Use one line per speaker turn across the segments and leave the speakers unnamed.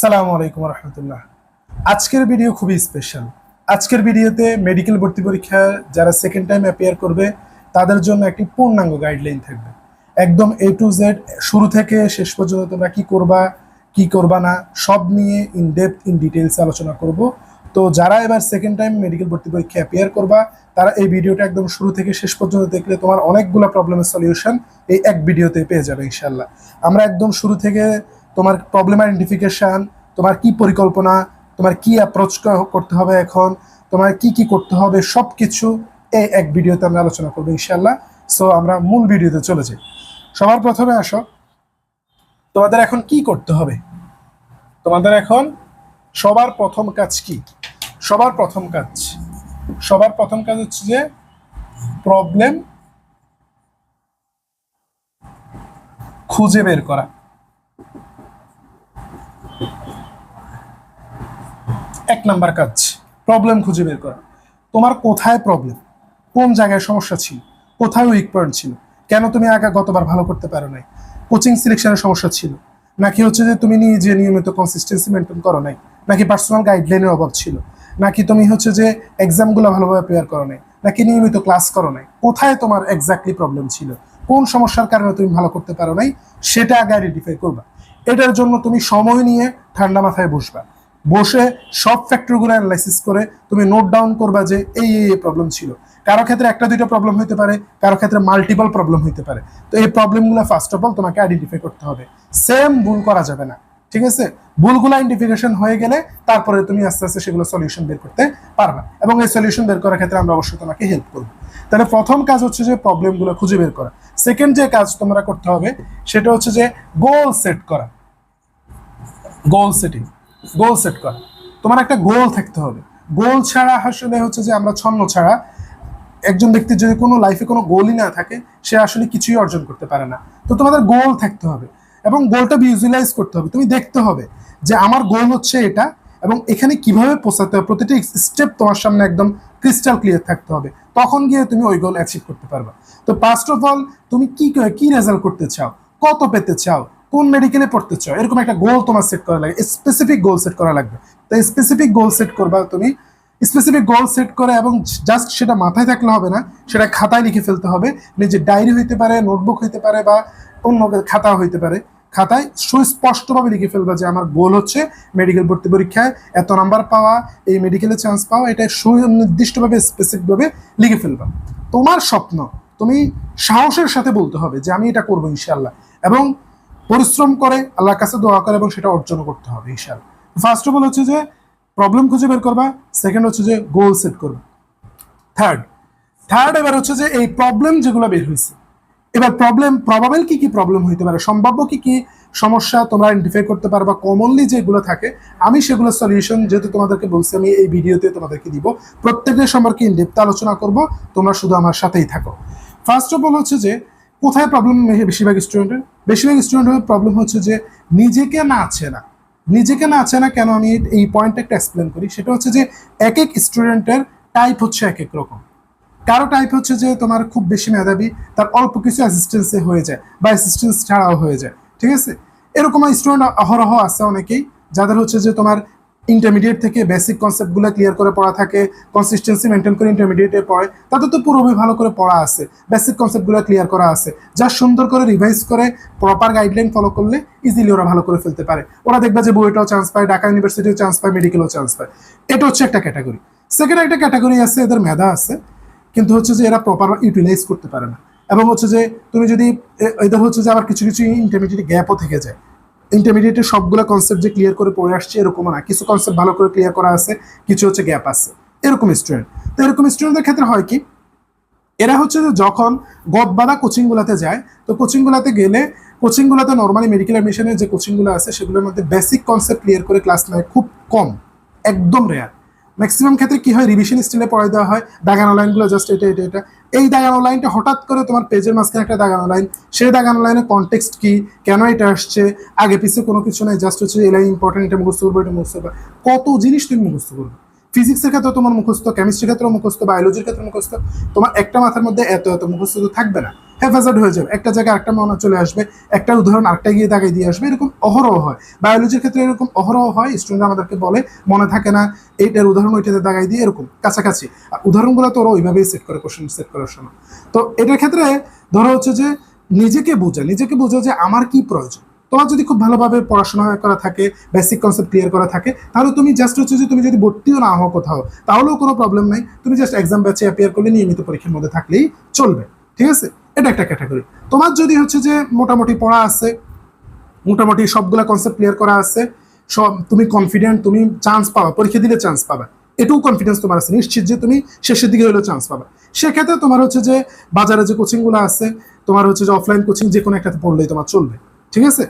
আসসালামু আলাইকুম রহমতুল্লাহ। আজকের ভিডিও খুবই স্পেশাল আজকের ভিডিওতে মেডিকেল ভর্তি পরীক্ষা যারা সেকেন্ড টাইম অ্যাপিয়ার করবে, তাদের জন্য একটি পূর্ণাঙ্গ গাইডলাইন থাকবে। একদম এ টু জেড শুরু থেকে শেষ পর্যন্ত তোমরা কি করবা কি করবা না, সব নিয়ে ইন ডেপথ ইন ডিটেলস আলোচনা করব। তো যারা এবার সেকেন্ড টাইম মেডিকেল ভর্তি পরীক্ষা অ্যাপিয়ার করবা, তারা এই ভিডিওটা একদম শুরু থেকে শেষ পর্যন্ত দেখলে তোমার অনেকগুলো প্রবলেমের সলিউশন এই এক ভিডিওতে পেয়ে যাবে ইনশাল্লাহ আমরা একদম শুরু থেকে তোমার প্রবলেম আইডেন্টিফিকেশন তোমার কি পরিকল্পনা, তোমার কি অ্যাপ্রোচ করতে হবে এখন, তোমার কি কি করতে হবে সব কিছু এই এক ভিডিওতে আমরা আলোচনা করব ইনশাল্লাহ সো আমরা মূল ভিডিওতে চলে যাই। সবার প্রথমে আসো, তোমাদের এখন কি করতে হবে? তোমাদের এখন সবার প্রথম কাজ কি? সবার প্রথম কাজ, সবার প্রথম কাজ হচ্ছে যে প্রবলেম খুঁজে বের করা। এক নাম্বার কাজ প্রবলেম খুঁজে বের করা। তোমার কোথায় প্রবলেম কোন জায়গায় সমস্যা ছিল? কোথায় উইক পয়েন্ট ছিল? কেন তুমি আগে গতবার ভালো করতে পারো নাই? কোচিং সিলেকশনের সমস্যা ছিল? নাকি হচ্ছে যে তুমি নিজে নিয়মিত কনসিস্টেন্সি মেনটেন করো নাই? নাকি পার্সোনাল গাইডলাইনের অভাব ছিল? নাকি তুমি হচ্ছে যে এক্সামগুলো ভালোভাবে প্রেয়ার করো নাই? নাকি নিয়মিত ক্লাস করো নাই? কোথায় তোমার এক্স্যাক্টলি প্রবলেম ছিল? কোন সমস্যার কারণে তুমি ভালো করতে পারো নাই? সেটা আগে আইডেন্টিফাই করবা। এটার জন্য তুমি সময় নিয়ে ঠান্ডা মাথায় বসবা। বসে সব ফ্যাক্টরগুলো অ্যানালাইসিস করে তুমি নোট ডাউন করবা যে এই এই প্রবলেম ছিল। কারও ক্ষেত্রে একটা, দুইটা প্রবলেম হতে পারে, কারও ক্ষেত্রে মাল্টিপল প্রবলেম হতে পারে। তো এই প্রবলেমগুলো ফার্স্ট অফ অল তোমাকে আইডেন্টিফাই করতে হবে। সেম ভুল করা যাবে না, ঠিক আছে? ভুলগুলো আইডেন্টিফিকেশন হয়ে গেলে তারপরে তুমি আস্তে আস্তে সেগুলো সলিউশন বের করতে পারবা এবং এই সলিউশন বের করার ক্ষেত্রে আমরা অবশ্যই তোমাকে হেল্প করব। তাহলে প্রথম কাজ হচ্ছে যে প্রবলেমগুলো খুঁজে বের করা। সেকেন্ড যে কাজ তোমরা করতে হবে, সেটা হচ্ছে যে গোল সেট করা। গোল সেটিং গোল সেট করা। তোমার একটা গোল থাকতে হবে। গোল ছাড়া আসলে হচ্ছে যে আমরা ছন্ন ছাড়া একজন ব্যক্তির যদি কোনো লাইফে কোনো গোলই না থাকে, সে আসলে কিছুই অর্জন করতে পারে না। তো তোমাদের গোল থাকতে হবে এবং গোলটা ভিজুয়ালাইজ করতে হবে। তুমি দেখতে হবে যে আমার গোল হচ্ছে এটা এবং এখানে কীভাবে পৌঁছাতে হবে, প্রতিটি স্টেপ তোমার সামনে একদম ক্রিস্টাল ক্লিয়ার থাকতে হবে। তখন গিয়ে তুমি ওই গোল অ্যাচিভ করতে পারবে। তো ফার্স্ট অফ অল তুমি কি কি রেজাল্ট করতে চাও? কত পেতে চাও? কোন মেডিকেলে পড়তে চাও? এরকম একটা গোল তোমার সেট করা লাগবে স্পেসিফিক গোল সেট করা লাগবে। তো স্পেসিফিক গোল সেট করবা তুমি। স্পেসিফিক গোল সেট করে এবং জাস্ট সেটা মাথায় থাকলে হবে না, সেটা খাতায় লিখে ফেলতে হবে। নিজের ডায়েরি হইতে পারে নোটবুক হইতে পারে বা অন্য খাতা হইতে পারে। খাতায় সুস্পষ্টভাবে লিখে ফেলবা যে আমার গোল হচ্ছে মেডিকেল ভর্তি পরীক্ষায় এত নাম্বার পাওয়া, এই মেডিকেলে চান্স পাওয়া, এটা সুনির্দিষ্টভাবে স্পেসিফিকভাবে লিখে ফেলবা। তোমার স্বপ্ন, তুমি সাহসের সাথে বলতে হবে যে আমি এটা করব ইনশাল্লাহ এবং পরিশ্রম করে, আল্লাহর কাছে দোয়া করে এবং সেটা অর্জন করতে হবে ইনশাল্লাহ ফার্স্ট অফ অল হচ্ছে যে প্রবলেম খুঁজে বের করবা সেকেন্ড হচ্ছে যে গোল সেট করবা। থার্ড থার্ড এবার হচ্ছে যে, এই প্রবলেম যেগুলো বের হয়েছে এবার প্রবলেম প্রবাবেল কি কি প্রবলেম হইতে পারে? সম্ভাব্য কি কি সমস্যা তোমরা আইডেন্টিফাই করতে পারবা? কমনলি যেগুলো থাকে, আমি সেগুলো সলিউশন যেহেতু তোমাদেরকে বলছি, আমি এই ভিডিওতে তোমাদেরকে দিব। প্রত্যেকের সম্পর্কে ইনডেপ্থ আলোচনা করব, তোমরা শুধু আমার সাথেই থাকো। ফার্স্ট অফ অল হচ্ছে যে কোথায় প্রবলেম বেশিরভাগ স্টুডেন্টের বেশিরভাগ স্টুডেন্টের প্রবলেম হচ্ছে যে নিজেকে না আছে না নিজেকে না আছে না কেন আমি এই পয়েন্টটা একটা এক্সপ্লেন করি? সেটা হচ্ছে যে এক এক স্টুডেন্টের টাইপ হচ্ছে এক এক রকম। কারও টাইপ হচ্ছে যে তোমার খুব বেশি মেধাবী, তার অল্প কিছু অ্যাসিস্ট্যান্সে হয়ে যায় বা অ্যাসিস্ট্যান্স ছাড়াও হয়ে যায়। ঠিক আছে? এরকম স্টুডেন্ট অহরহ আছে অনেকেই, যাদের হচ্ছে যে তোমার ইন্টারমিডিয়েট থেকে বেসিক কনসেপ্টগুলো ক্লিয়ার করে পড়া থাকে কনসিস্টেন্সি মেনটেন করে ইন্টারমিডিয়েটে পড়ে তাদের তো পুরোপুরি ভালো করে পড়া আছে বেসিক কনসেপ্টগুলো ক্লিয়ার করা আছে, যা সুন্দর করে রিভাইজ করে প্রপার গাইডলাইন ফলো করলে ইজিলি ওরা ভালো করে ফেলতে পারে। ওরা দেখবে যে বইটাও চান্স পায়, ঢাকা ইউনিভার্সিটিও চান্স পায় মেডিকেলও চান্স পায়। এটা হচ্ছে একটা ক্যাটাগরি সেকেন্ড একটা ক্যাটাগরি আছে, এদের মেধা আছে, কিন্তু হচ্ছে যে এরা প্রপার ইউটিলাইজ করতে পারে না। এবং হচ্ছে যে তুমি যদি এদের হচ্ছে যে আবার কিছু কিছু ইন্টারমিডিয়েট গ্যাপও থেকে যায়। ইন্টারমিডিয়েটের সবগুলো কনসেপ্ট যে ক্লিয়ার করে পড়ে আসছে এরকম না। কিছু কনসেপ্ট ভালো করে ক্লিয়ার করা আছে, কিছু হচ্ছে গ্যাপ আছে। এরকম স্টুডেন্ট তো এরকম স্টুডেন্টদের ক্ষেত্রে হয় কি? এরা হচ্ছে যে যখন গদবাদা কোচিংগুলোতে যায়, তো কোচিংগুলোতে গেলে কোচিংগুলোতে নর্মালি মেডিকেল অ্যাডমিশনের যে কোচিংগুলো আছে, সেগুলোর মধ্যে বেসিক কনসেপ্ট ক্লিয়ার করে ক্লাস নেয় খুব কম, একদম রেয়ার ম্যাক্সিমাম ক্ষেত্রে কি হয়? রিভিশন স্টিলে পড়াই দেওয়া হয়। দাগানো লাইনগুলো জাস্ট এটা এটা এটা। এই দাগানো লাইনটা হঠাৎ করে তোমার পেজের মাঝখানে একটা দাগানো লাইন সেই দাগানো লাইনের কনটেক্সট কি? কেন এটা আসছে? আগে পিছিয়ে কোনো কিছু নাই জাস্ট হচ্ছে এই লাইন ইম্পর্টেন্ট এটা মুখস্থ করব, এটা মুখস্থ করব। কত জিনিস তুমি মুখস্থ করবে? ফিজিক্সের ক্ষেত্রে তোমার মুখস্থ কেমিস্ট্রির ক্ষেত্রে মুখস্থ বায়োলজির ক্ষেত্রে মুখস্থ। তোমার একটা মাথার মধ্যে এত এত মুখস্থ তো থাকবে না। হেফাজত হয়ে যাবে। একটা জায়গায় একটা মনে চলে আসবে, একটা উদাহরণ আরেকটা গিয়ে দাগাই দিয়ে আসবে, এরকম অহরহ হয়। বায়োলজির ক্ষেত্রে এরকম অহরহ হয় স্টুডেন্ট আমাদেরকে বলে, মনে থাকে না, এইটার উদাহরণ ওইটাতে দাগাই দিয়ে এরকম, কাছাকাছি। আর উদাহরণগুলো তো ওরা ওইভাবেই সেট করে কোশ্চেন সেট করার সময়। তো এটার ক্ষেত্রে ধরো হচ্ছে যে, নিজেকে বোঝা নিজেকে বোঝা যে আমার কি প্রয়োজন। তোমার যদি খুব ভালোভাবে পড়াশোনা করা থাকে বেসিক কনসেপ্ট ক্লিয়ার করা থাকে, তাহলে তুমি জাস্ট হচ্ছে যে তুমি যদি ভর্তিও না হও কোথাও, তাহলেও কোনো প্রবলেম নাই। তুমি জাস্ট এক্সাম ব্যাচে অ্যাপিয়ার করলে নিয়মিত পরীক্ষার মধ্যে থাকলেই চলবে। ঠিক আছে? এটা একটা ক্যাটাগরি তোমার যদি হচ্ছে যে মোটামুটি পড়া আছে, মোটামুটি সবগুলা কনসেপ্ট ক্লিয়ার করা আছে, সব তুমি কনফিডেন্ট তুমি চান্স পাবা, পরীক্ষা দিলে চান্স পাবা। এটুকু কনফিডেন্স তোমার আছে। নিশ্চিত যে তুমি শেষের দিকে হলেও চান্স পাবা। সেক্ষেত্রে তোমার হচ্ছে যে বাজারে যে কোচিংগুলো আছে, তোমার হচ্ছে যে অফলাইন কোচিং যে কোনো একটাতে পড়লেই তোমার চলবে। ঠিক আছে?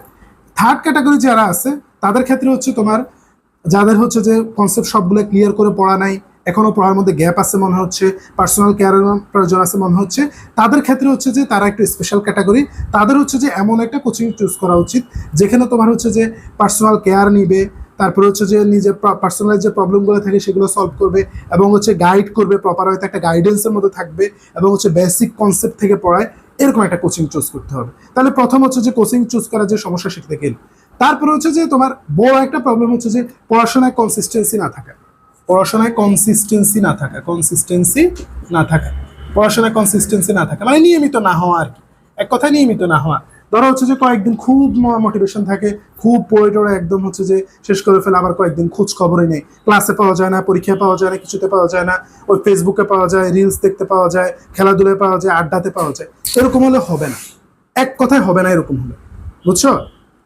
থার্ড ক্যাটাগরি যারা আছে, তাদের ক্ষেত্রে হচ্ছে তোমার, যাদের হচ্ছে যে কনসেপ্ট সবগুলো ক্লিয়ার করে পড়া নাই এখনও পড়ার মধ্যে গ্যাপ আছে মনে হচ্ছে পার্সোনাল কেয়ারের প্রয়োজন আছে মনে হচ্ছে। তাদের ক্ষেত্রে হচ্ছে যে তারা একটা স্পেশাল ক্যাটাগরি তাদের হচ্ছে যে এমন একটা কোচিং চুজ করা উচিত, যেখানে তোমার হচ্ছে যে পার্সোনাল কেয়ার নিবে, তারপরে হচ্ছে যে নিজের পার্সোনাল যে প্রবলেমগুলো থাকে সেগুলো সলভ করবে, এবং হচ্ছে গাইড করবে প্রপার হয়তো একটা গাইডেন্সের মধ্যে থাকবে, এবং হচ্ছে বেসিক কনসেপ্ট থেকে পড়ায় এরকম একটা কোচিং চুজ করতে হবে। তাহলে প্রথম হচ্ছে যে কোচিং চুজ করার যে সমস্যা শিখতে গেলে তারপরে হচ্ছে যে তোমার বড় একটা প্রবলেম হচ্ছে যে পড়াশোনায় কনসিস্টেন্সি না থাকা। পড়াশোনায় কনসিস্টেন্সি না থাকা কনসিস্টেন্সি না থাকা। পড়াশোনায় কনসিস্টেন্সি না থাকা মানে নিয়মিত না হওয়া আর কি। এক কথায় নিয়মিত না হওয়া। ধরো হচ্ছে যে কয়েকদিন খুব মোটিভেশন থাকে, খুব পড়ে টড়ে একদম হচ্ছে যে শেষ করে ফেলে, আবার কয়েকদিন খোঁজ খবরই নেই। ক্লাসে পাওয়া যায় না পরীক্ষায় পাওয়া যায় না, কিছুতে পাওয়া যায় না। ওই ফেসবুকে পাওয়া যায় রিলস দেখতে পাওয়া যায়, খেলাধুলায় পাওয়া যায়, আড্ডাতে পাওয়া যায়। এরকম হলে হবে না। এক কথায় হবে না এরকম হলে। বুঝছ?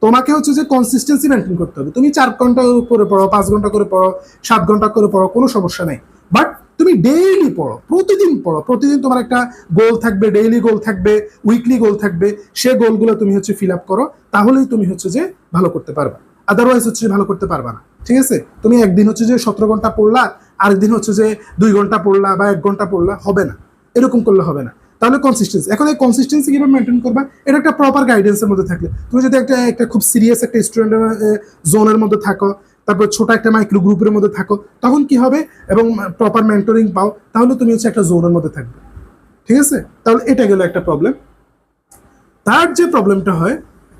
তোমাকে হচ্ছে যে কনসিস্টেন্সি মেনটেন করতে হবে। তুমি চার ঘণ্টা করে পড়ো, পাঁচ ঘণ্টা করে পড়ো, সাত ঘণ্টা করে পড়ো, কোনো সমস্যা নেই। বাট তুমি ডেইলি পড়ো, প্রতিদিন পড়ো। প্রতিদিন তোমার একটা গোল থাকবে ডেইলি গোল থাকবে উইকলি গোল থাকবে, সে গোলগুলো তুমি হচ্ছে ফিল আপ করো, তাহলেই তুমি হচ্ছে যে ভালো করতে পারবা। আদারওয়াইজ হচ্ছে ভালো করতে পারবা না। ঠিক আছে? তুমি একদিন হচ্ছে যে সতেরো ঘণ্টা পড়লা, আরেকদিন হচ্ছে যে দুই ঘণ্টা পড়লা বা এক ঘণ্টা পড়লা, হবে না। এরকম করলে হবে না। তাহলে কনসিস্টেন্সি এখন এই কনসিস্টেন্সি কীভাবে মেনটেন করবা? এটা একটা প্রপার গাইডেন্সের মধ্যে থাকলে। তুমি যদি একটা একটা খুব সিরিয়াস একটা স্টুডেন্টের জোনের মধ্যে থাকো, তারপর ছোট একটা মাইক্রো গ্রুপের মধ্যে থাকো, তখন কি হবে? এবং প্রপার মেন্টরিং পাও, তাহলে তুমি হচ্ছে একটা জোনের মধ্যে থাকবে। ঠিক আছে? তাহলে এটা গেল একটা প্রবলেম তার যে প্রবলেমটা হয়,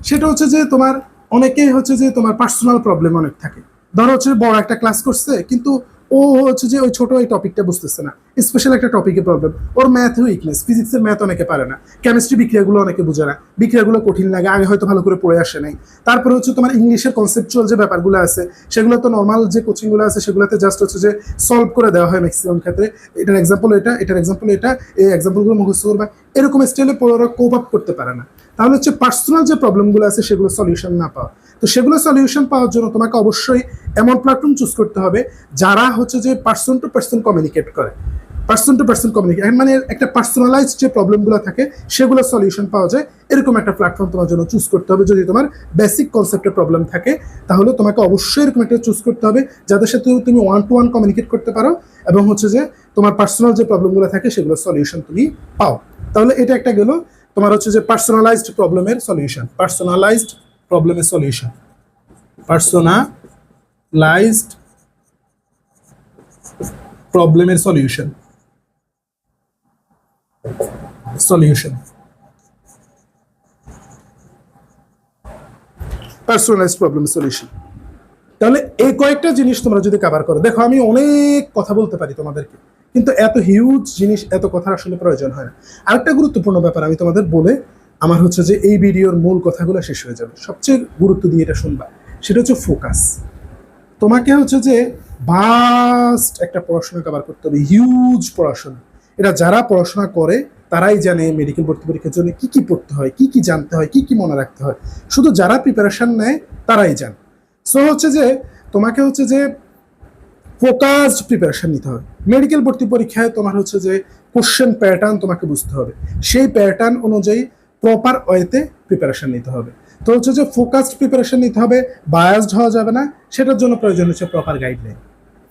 সেটা হচ্ছে যে তোমার, অনেকেই হচ্ছে যে তোমার পার্সোনাল প্রবলেম অনেক থাকে। ধরো হচ্ছে বড় একটা ক্লাস করছে, কিন্তু ও হচ্ছে যে ওই ছোট এই টপিকটা বুঝতেছে না। স্পেশাল একটা টপিকে প্রবলেম ওর ম্যাথ উইকনেস ফিজিক্সের ম্যাথ অনেকে পারে না। কেমিস্ট্রি বিক্রিয়াগুলো অনেকে বুঝে না। বিক্রিয়াগুলো কঠিন লাগে, আগে হয়তো ভালো করে পড়ে আসে নাই। তারপরে হচ্ছে তোমার ইংলিশের কনসেপচুয়াল যে ব্যাপারগুলো আছে, সেগুলো তো নর্মাল যে কোচিংগুলো আছে, সেগুলোতে জাস্ট হচ্ছে যে সলভ করে দেওয়া হয় ম্যাক্সিমাম ক্ষেত্রে। এটার এক্সাম্পল এটা, এটার এক্সাম্পল এটা, এই এক্সাম্পলগুলো মুখস্থ করবা। এরকম স্টাইলে পড়ে ওরা কোপ আপ করতে পারে না। তাহলে হচ্ছে পার্সোনাল যে প্রবলেমগুলো আছে, সেগুলো সলিউশন না পাওয়া। তো সেগুলো সলিউশন পাওয়ার জন্য তোমাকে অবশ্যই এমন প্ল্যাটফর্ম চুজ করতে হবে, যারা হচ্ছে যে পার্সন টু পার্সন কমিউনিকেট করে। পার্সন টু পার্সন কমিউনিকেট মানে একটা পার্সোনালাইজ যে প্রবলেমগুলো থাকে, সেগুলো সলিউশন পাওয়া যায়। এরকম একটা প্ল্যাটফর্ম তোমার জন্য চুজ করতে হবে। যদি তোমার বেসিক কনসেপ্টের প্রবলেম থাকে, তাহলে তোমাকে অবশ্যই এরকম একটা চুজ করতে হবে, যাদের সাথে তুমি ওয়ান টু ওয়ান কমিউনিকেট করতে পারো এবং হচ্ছে যে তোমার পার্সোনাল যে প্রবলেমগুলো থাকে, সেগুলো সলিউশন তুমি পাও। তাহলে এটা একটা গেল তোমার হচ্ছে যে পার্সোনালাইজড প্রবলেমের সলিউশন পার্সোনালাইজড প্রবলেমের সলিউশন পার্সোনালাইজড প্রবলেমের solution solution personalized problem solution তাহলে এই কয়েকটা জিনিস তোমরা যদি কভার করো দেখো আমি অনেক কথা বলতে পারি তোমাদেরকে কিন্তু এত হিউজ জিনিস এত কথা আসলে প্রয়োজন হয় না। আরেকটা গুরুত্বপূর্ণ ব্যাপার আমি তোমাদের বলে আমার হচ্ছে যে এই ভিডিওর মূল কথাগুলো শেষ হয়ে যাবে। সবচেয়ে গুরুত্ব দিয়ে এটা শুনবা সেটা হচ্ছে ফোকাস তোমাকে হচ্ছে যে ভাস্ট একটা পড়াশোনা কভার করতে হবে হিউজ পড়াশোনা। এটা যারা পড়াশোনা করে তারাই জানে মেডিকেল ভর্তি পরীক্ষার জন্য কি কি পড়তে হয়, কি কি জানতে হয়, কি কি মনে রাখতে হয়। শুধু যারা প্রিপারেশন নেয়, তারাই জানে। সো হচ্ছে যে, তোমাকে হচ্ছে যে ফোকাসড প্রিপারেশন নিতে হবে। মেডিকেল ভর্তি পরীক্ষায় তোমার হচ্ছে যে কোশ্চেন প্যাটার্ন তোমাকে বুঝতে হবে। সেই প্যাটার্ন অনুযায়ী প্রপার ওয়েতে প্রিপারেশন নিতে হবে। তো হচ্ছে যে ফোকাসড প্রিপারেশন নিতে হবে বায়াসড হওয়া যাবে না, সেটার জন্য প্রয়োজন হচ্ছে প্রপার গাইডলাইন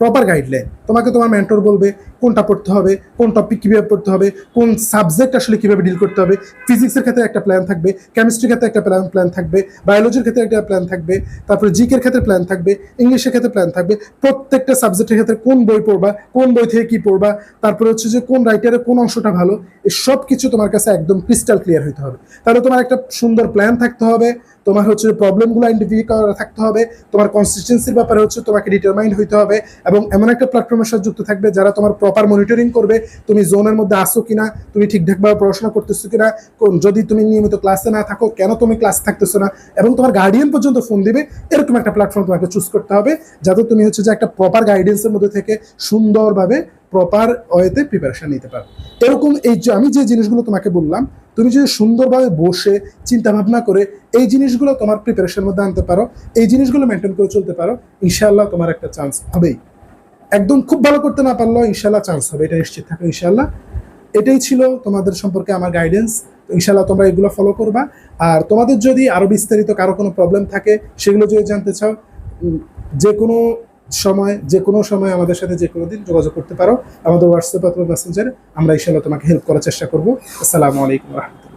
প্রপার গাইডলাইন তোমাকে তোমার মেন্টর বলবে কোনটা পড়তে হবে, কোন টপিক কীভাবে পড়তে হবে, কোন সাবজেক্ট আসলে কীভাবে ডিল করতে হবে। ফিজিক্সের ক্ষেত্রে একটা প্ল্যান থাকবে কেমিস্ট্রির ক্ষেত্রে একটা প্ল্যান প্ল্যান থাকবে বায়োলজির ক্ষেত্রে একটা প্ল্যান থাকবে, তারপরে জিকের ক্ষেত্রে প্ল্যান থাকবে ইংলিশের ক্ষেত্রে প্ল্যান থাকবে। প্রত্যেকটা সাবজেক্টের ক্ষেত্রে কোন বই পড়বা, কোন বই থেকে কী পড়বা, তারপরে হচ্ছে যে কোন রাইটারের কোন অংশটা ভালো, এই সব কিছু তোমার কাছে একদম ক্রিস্টাল ক্লিয়ার হইতে হবে। তাহলে তোমার একটা সুন্দর প্ল্যান থাকতে হবে তোমার হচ্ছে প্রবলেমগুলো আইডেন্টিফাই করা থাকতে হবে, তোমার কনসিস্টেন্সির ব্যাপারে হচ্ছে তোমাকে ডিটারমাইন্ড হইতে হবে এবং এমন একটা প্ল্যাটফর্মের সাথে যুক্ত থাকবে যারা তোমার প্রপার মনিটরিং করবে, তুমি জোনের মধ্যে আসো কিনা, তুমি ঠিকঠাকভাবে পড়াশোনা করতেছো কিনা, কোন- যদি তুমি নিয়মিত ক্লাসে না থাকো, কেন তুমি ক্লাস থাকতেছো না, এবং তোমার গার্ডিয়ান পর্যন্ত ফোন দিবে, এরকম একটা প্ল্যাটফর্ম তোমাকে চুজ করতে হবে, যাতে তুমি হচ্ছে যে একটা প্রপার গাইডেন্সের মধ্যে থেকে সুন্দরভাবে প্রপার ওয়েতে প্রিপারেশন নিতে পারো এরকম এই যে আমি যে জিনিসগুলো তোমাকে বললাম, তুমি যদি সুন্দরভাবে বসে চিন্তা ভাবনা করে এই জিনিসগুলো তোমার প্রিপারেশনের মধ্যে আনতে পারো, এই জিনিসগুলো মেনটেন করে চলতে পারো, ইনশাআল্লাহ তোমার একটা চান্স হবেই। একদম খুব ভালো করতে না পারলেও ইনশাল্লাহ চান্স হবে, এটা নিশ্চিত থাকো ইনশাল্লাহ এটাই ছিল তোমাদের সম্পর্কে আমার গাইডেন্স ইনশাল্লাহ তোমরা এগুলো ফলো করবা। আর তোমাদের যদি আরও বিস্তারিত কারও কোনো প্রবলেম থাকে, সেগুলো যদি জানতে চাও যে কোনো সময়, যে কোনো সময় আমাদের সাথে যে কোনো দিন যোগাযোগ করতে পারো। আমাদের হোয়াটসঅ্যাপ অথবা মেসেঞ্জারে আমরা ইনশাল্লাহ তোমাকে হেল্প করার চেষ্টা করব। আসসালামু আলাইকুম রহমতুল্লাহ।